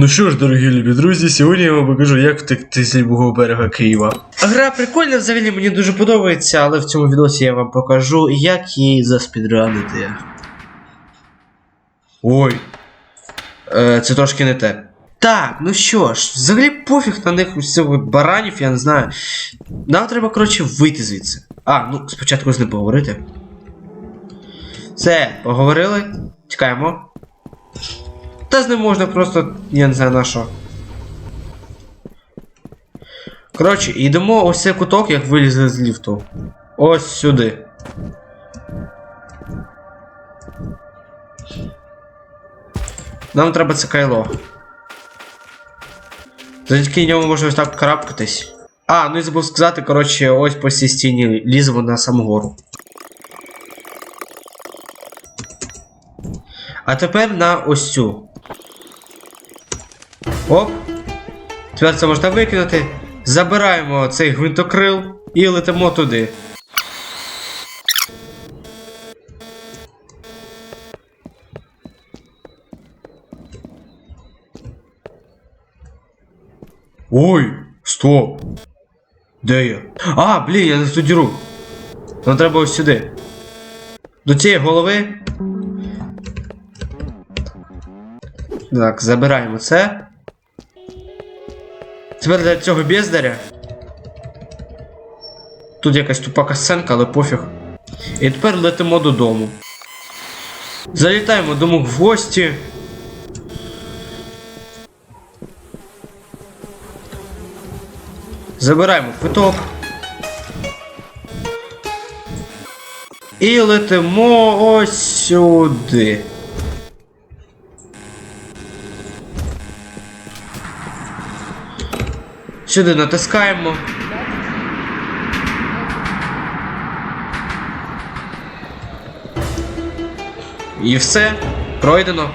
Ну що ж, дорогі любі друзі, сьогодні я вам покажу, як втекти з лівого берега Києва. Гра прикольна, взагалі мені дуже подобається, але в цьому відосі я вам покажу, як її заспідранити. Ой. Е, це трошки не те. Так, ну що ж, взагалі пофіг на них усіх баранів, я не знаю. Нам треба, коротше, вийти звідси. А, ну спочатку з ним поговорити. Все, поговорили. Чекаємо. Та з ним можна просто, я не знаю на що. Коротше, йдемо ось цей куток, як вилізли з ліфту. Ось сюди. Нам треба це кайло. Завдяки ньому можна ось так карабкатись. А, ну і забув сказати, коротше, ось по цій стіні ліземо на саму гору. А тепер на ось цю. Оп. Тепер це можна викинути. Забираємо цей гвинтокрил і летимо туди. Ой, стоп. Де я? А, блін, я не ту діру. Нам треба ось сюди. До цієї голови. Так, забираємо це. Тепер для цього бездаря. Тут якась тупа касценка, але пофіг. І тепер летимо додому. Залітаємо дому в гості. Забираємо квиток. І летимо ось сюди. Сюди натискаємо. І все, пройдено.